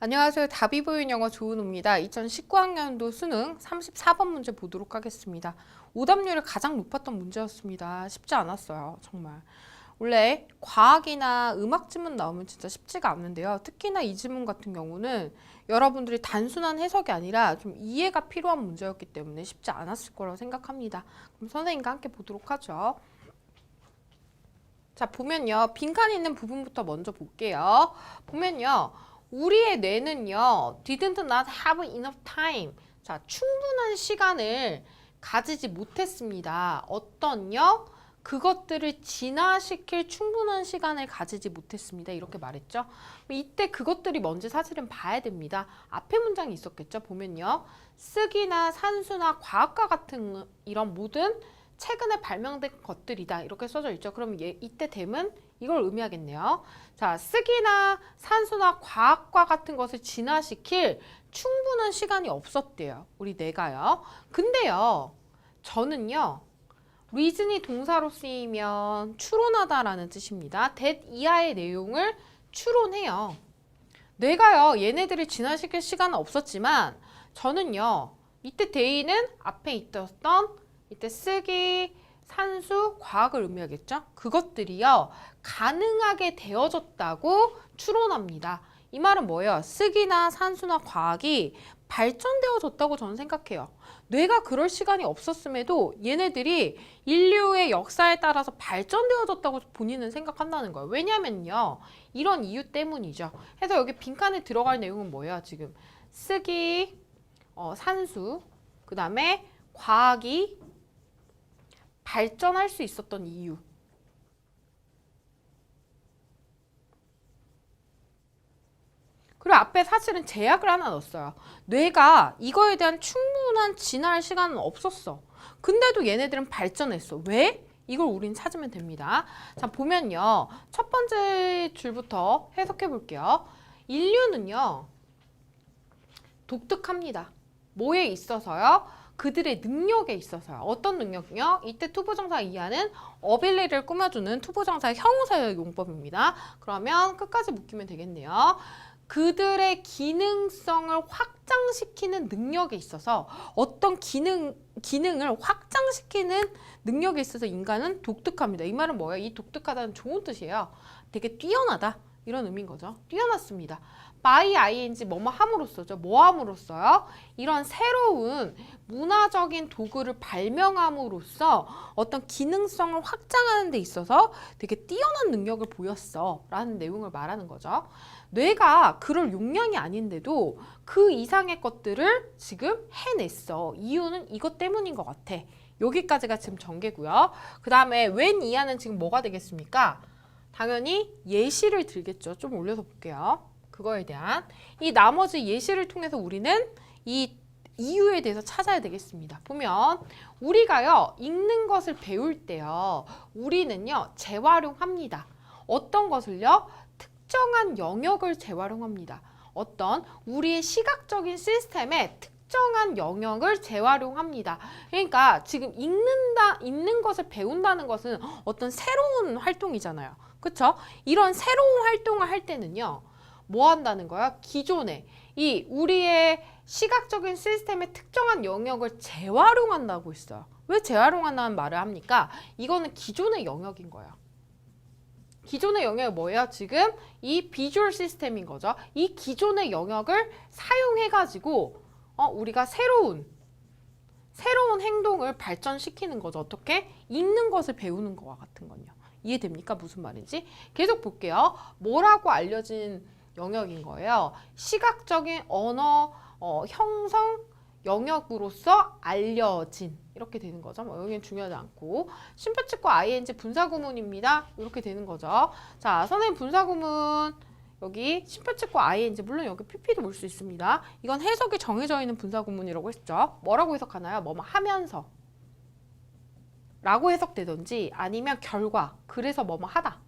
안녕하세요. 답이 보이는 영어 조은우입니다. 2019학년도 수능 34번 문제 보도록 하겠습니다. 오답률이 가장 높았던 문제였습니다. 쉽지 않았어요. 정말. 원래 과학이나 음악 지문 나오면 진짜 쉽지가 않는데요. 특히나 이 지문 같은 경우는 여러분들이 단순한 해석이 아니라 좀 이해가 필요한 문제였기 때문에 쉽지 않았을 거라고 생각합니다. 그럼 선생님과 함께 보도록 하죠. 자, 보면요. 빈칸이 있는 부분부터 먼저 볼게요. 보면요. 우리의 뇌는요, didn't not have enough time. 자, 충분한 시간을 가지지 못했습니다. 어떤요? 그것들을 진화시킬 충분한 시간을 가지지 못했습니다. 이렇게 말했죠. 이때 그것들이 뭔지 사실은 봐야 됩니다. 앞에 문장이 있었겠죠. 보면요. 쓰기나 산수나 과학과 같은 이런 모든 최근에 발명된 것들이다. 이렇게 써져 있죠. 그럼 얘, 이때 됨은 이걸 의미하겠네요. 자, 쓰기나 산수나 과학과 같은 것을 진화시킬 충분한 시간이 없었대요. 우리 뇌가요. 근데요, 저는요, reason이 동사로 쓰이면 추론하다라는 뜻입니다. that 이하의 내용을 추론해요. 뇌가요, 얘네들을 진화시킬 시간은 없었지만, 저는요, 이때 데이는 앞에 있었던 이때 쓰기, 산수, 과학을 의미하겠죠? 그것들이요, 가능하게 되어졌다고 추론합니다. 이 말은 뭐예요? 쓰기나 산수나 과학이 발전되어졌다고 저는 생각해요. 뇌가 그럴 시간이 없었음에도 얘네들이 인류의 역사에 따라서 발전되어졌다고 본인은 생각한다는 거예요. 왜냐면요. 이런 이유 때문이죠. 그래서 여기 빈칸에 들어갈 내용은 뭐예요? 지금 쓰기, 어, 산수, 그 다음에 과학이 발전할 수 있었던 이유. 그리고 앞에 사실은 제약을 하나 넣었어요. 뇌가 이거에 대한 충분한 진화할 시간은 없었어. 근데도 얘네들은 발전했어. 왜? 이걸 우린 찾으면 됩니다. 자, 보면요. 첫 번째 줄부터 해석해 볼게요. 인류는요. 독특합니다. 뭐에 있어서요? 그들의 능력에 있어서요. 어떤 능력이요? 이때 투부정사 이하는 어빌리를 꾸며주는 투부정사의 형용사의 용법입니다. 그러면 끝까지 묶이면 되겠네요. 그들의 기능성을 확장시키는 능력에 있어서 어떤 기능 기능을 확장시키는 능력에 있어서 인간은 독특합니다. 이 말은 뭐예요? 이 독특하다는 좋은 뜻이에요. 되게 뛰어나다 이런 의미인 거죠. 뛰어났습니다. by ing 뭐뭐 함으로써죠. 뭐 함으로써요? 이런 새로운 문화적인 도구를 발명함으로써 어떤 기능성을 확장하는 데 있어서 되게 뛰어난 능력을 보였어 라는 내용을 말하는 거죠. 뇌가 그럴 용량이 아닌데도 그 이상의 것들을 지금 해냈어. 이유는 이것 때문인 것 같아. 여기까지가 지금 전개고요. 그 다음에 웬 이하는 지금 뭐가 되겠습니까? 당연히 예시를 들겠죠. 좀 올려서 볼게요. 그거에 대한 이 나머지 예시를 통해서 우리는 이 이유에 대해서 찾아야 되겠습니다. 보면 우리가요 읽는 것을 배울 때요 우리는요 재활용합니다. 어떤 것을요 특정한 영역을 재활용합니다. 어떤 우리의 시각적인 시스템에 특정한 영역을 재활용합니다. 그러니까 지금 읽는다, 읽는 것을 배운다는 것은 어떤 새로운 활동이잖아요. 그렇죠? 이런 새로운 활동을 할 때는요. 뭐 한다는 거야? 기존에 이 우리의 시각적인 시스템의 특정한 영역을 재활용한다고 있어요. 왜 재활용한다는 말을 합니까? 이거는 기존의 영역인 거예요. 기존의 영역이 뭐예요? 지금 이 비주얼 시스템인 거죠. 이 기존의 영역을 사용해가지고 어, 우리가 새로운 새로운 행동을 발전시키는 거죠. 어떻게? 읽는 것을 배우는 것과 같은 건요. 이해됩니까? 무슨 말인지? 계속 볼게요. 뭐라고 알려진 영역인 거예요. 시각적인 언어 어, 형성 영역으로서 알려진 이렇게 되는 거죠. 뭐 여기는 중요하지 않고 심표치과 ing 분사구문입니다. 이렇게 되는 거죠. 자, 선생님 분사구문 여기 심표치과 ing 물론 여기 pp도 볼 수 있습니다. 이건 해석이 정해져 있는 분사구문이라고 했죠. 뭐라고 해석하나요? 뭐뭐 하면서 라고 해석되든지 아니면 결과 그래서 뭐뭐 하다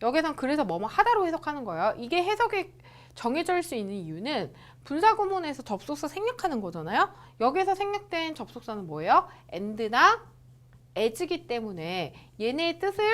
여기선 그래서 뭐뭐 하다로 해석하는 거예요. 이게 해석이 정해질 수 있는 이유는 분사 구문에서 접속사 생략하는 거잖아요. 여기서 생략된 접속사는 뭐예요? and나 as기 때문에 얘네의 뜻을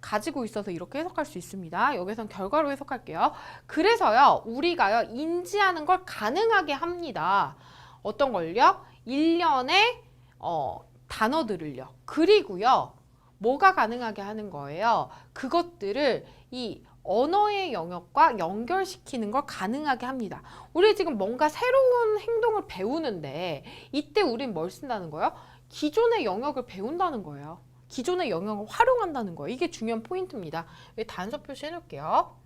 가지고 있어서 이렇게 해석할 수 있습니다. 여기선 결과로 해석할게요. 그래서요, 우리가요, 인지하는 걸 가능하게 합니다. 어떤 걸요? 일련의 어, 단어들을요. 그리고요, 뭐가 가능하게 하는 거예요? 그것들을 이 언어의 영역과 연결시키는 걸 가능하게 합니다. 우리 지금 뭔가 새로운 행동을 배우는데 이때 우린 뭘 쓴다는 거예요? 기존의 영역을 배운다는 거예요. 기존의 영역을 활용한다는 거예요. 이게 중요한 포인트입니다. 단서 표시해 놓을게요.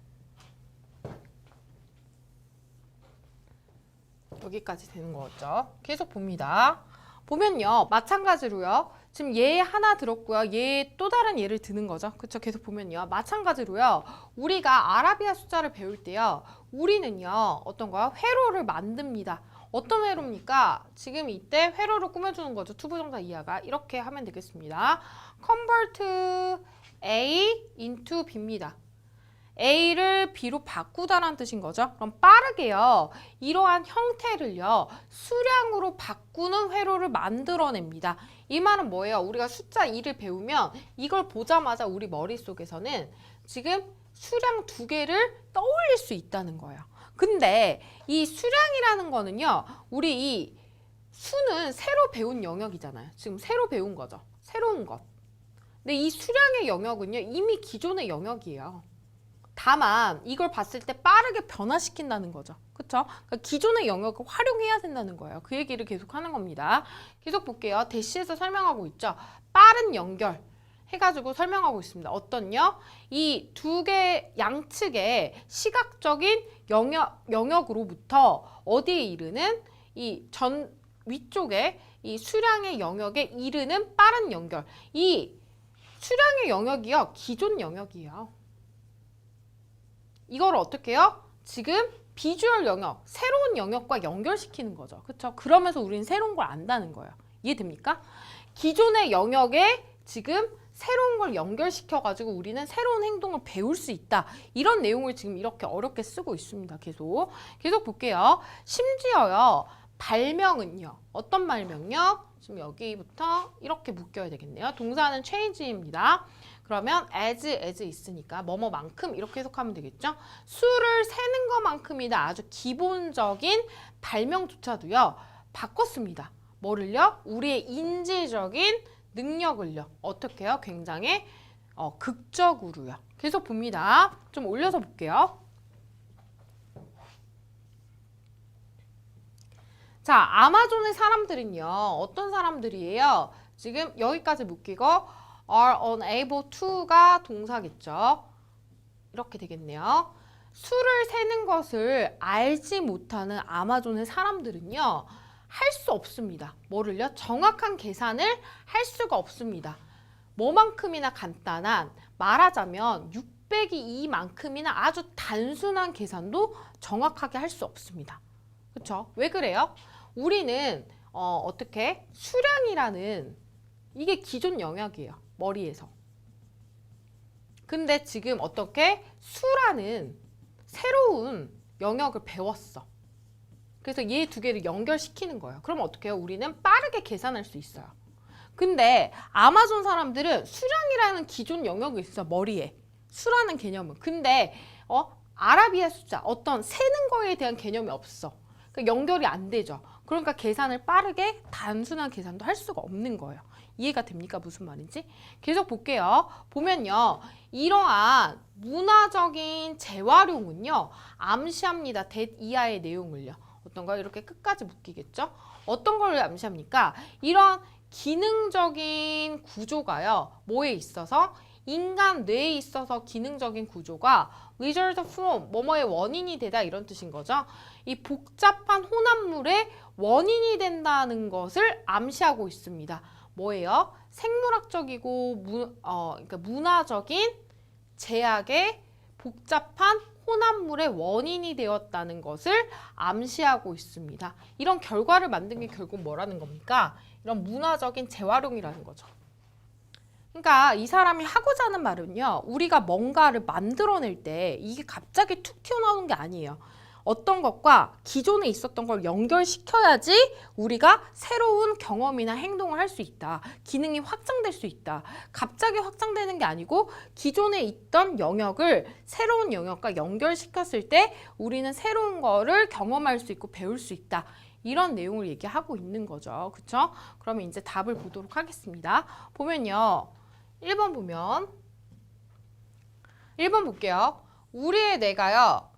여기까지 되는 거죠. 계속 봅니다. 보면요. 마찬가지로요. 지금 얘 하나 들었고요. 얘또 다른 예를 드는 거죠. 그쵸? 계속 보면요. 마찬가지로요. 우리가 아라비아 숫자를 배울 때요. 우리는요. 어떤 거야? 회로를 만듭니다. 어떤 회로입니까? 지금 이때 회로를 꾸며주는 거죠. 투부정사 이하가. 이렇게 하면 되겠습니다. convert A into B입니다. A를 B로 바꾸다라는 뜻인 거죠. 그럼 빠르게요. 이러한 형태를요. 수량으로 바꾸는 회로를 만들어냅니다. 이 말은 뭐예요? 우리가 숫자 2를 배우면 이걸 보자마자 우리 머릿속에서는 지금 수량 두 개를 떠올릴 수 있다는 거예요. 근데 이 수량이라는 거는요. 우리 이 수는 새로 배운 영역이잖아요. 지금 새로 배운 거죠. 새로운 것. 근데 이 수량의 영역은요. 이미 기존의 영역이에요. 다만 이걸 봤을 때 빠르게 변화시킨다는 거죠. 그렇죠? 그러니까 기존의 영역을 활용해야 된다는 거예요. 그 얘기를 계속 하는 겁니다. 계속 볼게요. 대시에서 설명하고 있죠. 빠른 연결 해가지고 설명하고 있습니다. 어떤요? 이 두 개 양측의 시각적인 영역, 영역으로부터 어디에 이르는 이 전 위쪽에 이 수량의 영역에 이르는 빠른 연결. 이 수량의 영역이요. 기존 영역이에요. 이걸 어떻게 해요? 지금 비주얼 영역, 새로운 영역과 연결시키는 거죠. 그렇죠? 그러면서 우리는 새로운 걸 안다는 거예요. 이해됩니까? 기존의 영역에 지금 새로운 걸 연결시켜 가지고 우리는 새로운 행동을 배울 수 있다. 이런 내용을 지금 이렇게 어렵게 쓰고 있습니다. 계속. 계속 볼게요. 심지어요. 발명은요. 어떤 발명요? 지금 여기부터 이렇게 묶여야 되겠네요. 동사는 change입니다. 그러면 as, as 있으니까 뭐뭐만큼 이렇게 해석하면 되겠죠. 수를 세는 것만큼이나 아주 기본적인 발명조차도요. 바꿨습니다. 뭐를요? 우리의 인지적인 능력을요. 어떻게 해요? 굉장히 어, 극적으로요. 계속 봅니다. 좀 올려서 볼게요. 자, 아마존의 사람들은요. 어떤 사람들이에요? 지금 여기까지 묶이고 are unable to가 동사겠죠. 이렇게 되겠네요. 수를 세는 것을 알지 못하는 아마존의 사람들은요. 할 수 없습니다. 뭐를요? 정확한 계산을 할 수가 없습니다. 뭐만큼이나 간단한 말하자면 600이 2만큼이나 아주 단순한 계산도 정확하게 할 수 없습니다. 그렇죠? 왜 그래요? 우리는 어, 어떻게 수량이라는 이게 기존 영역이에요. 머리에서. 근데 지금 어떻게 수라는 새로운 영역을 배웠어. 그래서 얘 두 개를 연결시키는 거예요. 그럼 어떻게 해요? 우리는 빠르게 계산할 수 있어요. 근데 아마존 사람들은 수량이라는 기존 영역이 있어 머리에 수라는 개념은. 근데 어 아라비아 숫자 어떤 세는 거에 대한 개념이 없어. 그러니까 연결이 안 되죠. 그러니까 계산을 빠르게 단순한 계산도 할 수가 없는 거예요. 이해가 됩니까? 무슨 말인지? 계속 볼게요. 보면요. 이러한 문화적인 재활용은요. 암시합니다. 대 이하의 내용을요. 어떤 가 이렇게 끝까지 묶이겠죠? 어떤 걸 암시합니까? 이런 기능적인 구조가요. 뭐에 있어서? 인간 뇌에 있어서 기능적인 구조가 result from 뭐뭐의 원인이 되다 이런 뜻인 거죠. 이 복잡한 혼합물의 원인이 된다는 것을 암시하고 있습니다. 뭐예요? 생물학적이고 문, 어, 그러니까 문화적인 제약의 복잡한 혼합물의 원인이 되었다는 것을 암시하고 있습니다. 이런 결과를 만든 게 결국 뭐라는 겁니까? 이런 문화적인 재활용이라는 거죠. 그러니까 이 사람이 하고자 하는 말은요. 우리가 뭔가를 만들어낼 때 이게 갑자기 툭 튀어나오는 게 아니에요. 어떤 것과 기존에 있었던 걸 연결시켜야지 우리가 새로운 경험이나 행동을 할 수 있다. 기능이 확장될 수 있다. 갑자기 확장되는 게 아니고 기존에 있던 영역을 새로운 영역과 연결시켰을 때 우리는 새로운 거를 경험할 수 있고 배울 수 있다. 이런 내용을 얘기하고 있는 거죠. 그쵸? 그러면 이제 답을 보도록 하겠습니다. 보면요. 1번 보면 1번 볼게요. 우리의 뇌가요.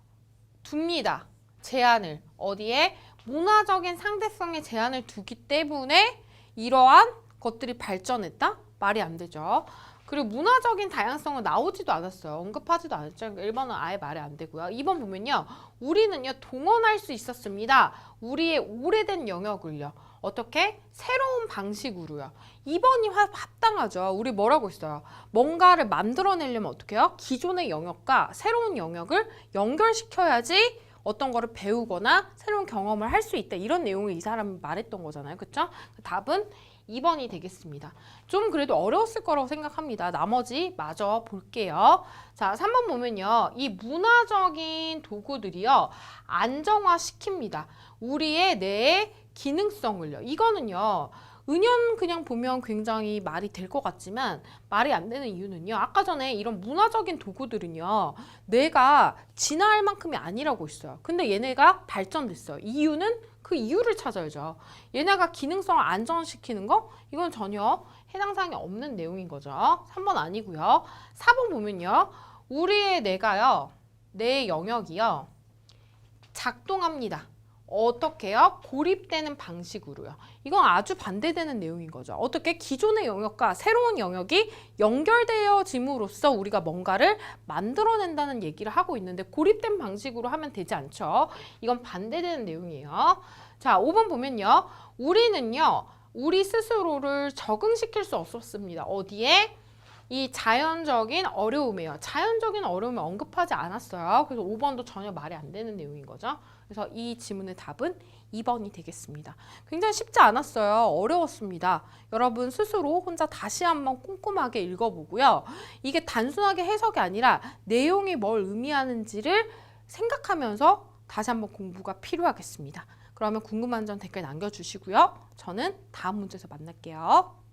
둡니다. 제한을 어디에 문화적인 상대성의 제한을 두기 때문에 이러한 것들이 발전했다? 말이 안 되죠. 그리고 문화적인 다양성은 나오지도 않았어요. 언급하지도 않았죠. 1번은 아예 말이 안 되고요. 2번 보면요. 우리는요, 동원할 수 있었습니다. 우리의 오래된 영역을요. 어떻게? 새로운 방식으로요. 2번이 합당하죠. 우리 뭐라고 있어요? 뭔가를 만들어내려면 어떻게 해요? 기존의 영역과 새로운 영역을 연결시켜야지 어떤 거를 배우거나 새로운 경험을 할 수 있다. 이런 내용을 이 사람이 말했던 거잖아요. 그쵸? 답은 2번이 되겠습니다. 좀 그래도 어려웠을 거라고 생각합니다. 나머지 마저 볼게요. 자, 3번 보면요. 이 문화적인 도구들이요. 안정화시킵니다. 우리의 뇌의 기능성을요. 이거는요. 은연 그냥 보면 굉장히 말이 될 것 같지만 말이 안 되는 이유는요. 아까 전에 이런 문화적인 도구들은요. 뇌가 진화할 만큼이 아니라고 있어요. 근데 얘네가 발전됐어요. 이유는 그 이유를 찾아야죠. 얘네가 기능성을 안정시키는 거? 이건 전혀 해당 사항이 없는 내용인 거죠. 3번 아니고요. 4번 보면요. 우리의 뇌가요. 뇌 영역이요. 작동합니다. 어떻게요? 고립되는 방식으로요. 이건 아주 반대되는 내용인 거죠. 어떻게 기존의 영역과 새로운 영역이 연결되어짐으로써 우리가 뭔가를 만들어낸다는 얘기를 하고 있는데 고립된 방식으로 하면 되지 않죠. 이건 반대되는 내용이에요. 자, 5번 보면요. 우리는요. 우리 스스로를 적응시킬 수 없었습니다. 어디에? 이 자연적인 어려움이에요. 자연적인 어려움을 언급하지 않았어요. 그래서 5번도 전혀 말이 안 되는 내용인 거죠. 그래서 이 지문의 답은 2번이 되겠습니다. 굉장히 쉽지 않았어요. 어려웠습니다. 여러분 스스로 혼자 다시 한번 꼼꼼하게 읽어보고요. 이게 단순하게 해석이 아니라 내용이 뭘 의미하는지를 생각하면서 다시 한번 공부가 필요하겠습니다. 그러면 궁금한 점 댓글 남겨주시고요. 저는 다음 문제에서 만날게요.